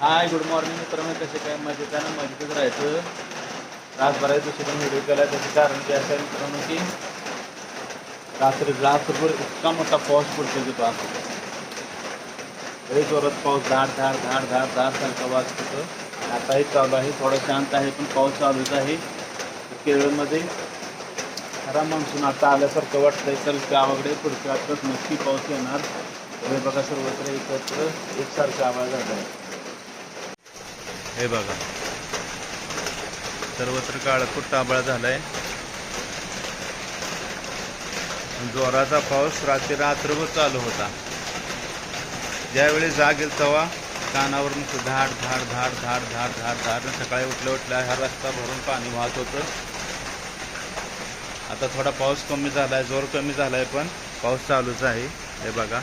Hi good morning मित्रांनो कसे काय? मजेत आहे ना? मजेतच राहायचं. रातभराच्या दिवशी पण व्हिडिओ केला त्याचं कारण ते असं आहे मित्रांनो की रात्री रात्रभर इतका मोठा पाऊस पडतो की तो असं जोरात पाऊस धाड धाड धाड धाड धाड सारखा वाजत होतं आताही चालू आहे थोडं शांत आहे पण पाऊस चालूच आहे. केरळमध्ये खरा मान्सून आता आल्यासारखं वाटतंय तर गावाकडे पुढच्या आठवड्यात नक्की पाऊस येणार. हे बघा सर्वत्र एकत्र एकसारखा आवाज आला आहे हे बघा. सर्वत्र काळकूट तांबळा झालाय. जोराचा पाऊस रात्री रात्रभर चालू होता. ज्यावेळी जाग येईल तेव्हा कानावरून धाड धाड धाड धाड धाड धाड धाड सकाळी उठल्या उठल्या हा रस्ता भरून पाणी वाहत होतं. आता थोडा पाऊस कमी झालाय जोर कमी झालाय पण पाऊस चालूच आहे. हे बघा.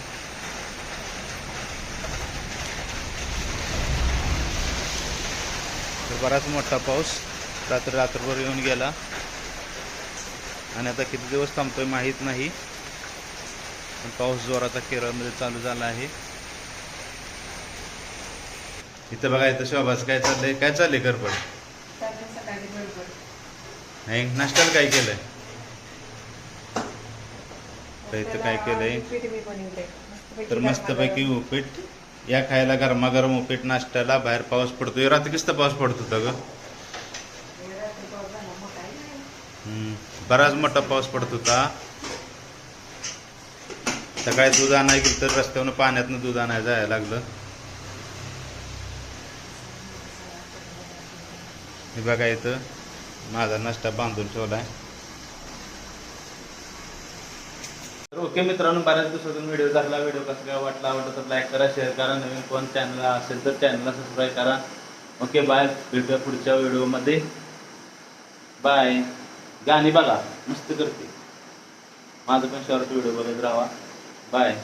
तर बराच मोठा पाऊस रात्र रात्रभर येऊन गेला. आणि आता किती दिवस थांबतोय माहीत नाही. पण पाऊस जोराचा केरळमध्ये चालू झाला आहे. इथं बघा इथं शोभाच काय चाललंय? काय चाललंय घरपड नाही नाश्त्याला काय केलंय? तर इथं काय केलंय? तर मस्तपैकी उपीट या खायला गरमागरम उपीट नाश्त्याला बाहेर पाऊस पडतोय. रात्री किस्त पाऊस पडत होता ग. बराच मोठा पाऊस पडत होता. सकाळी दूध आणायला गेलं तर रस्त्यावरून पाण्यातनं दूध आणायला जायला लागलं. हे बघा इथं माझा नाश्ता बांधून ठेवलाय. तर ओके मित्रांनो बऱ्याच दिवसातून व्हिडिओ झाला. व्हिडिओ कसा काय वाटला आवडला तर लाईक करा शेअर करा. नवीन कोण चॅनल असेल तर चॅनलला सबस्क्राईब करा. ओके बाय भेटूया पुढच्या व्हिडिओमध्ये बाय गाणी बघा. मस्त करते. माझं पण शॉर्ट व्हिडिओ बघत राहा. बाय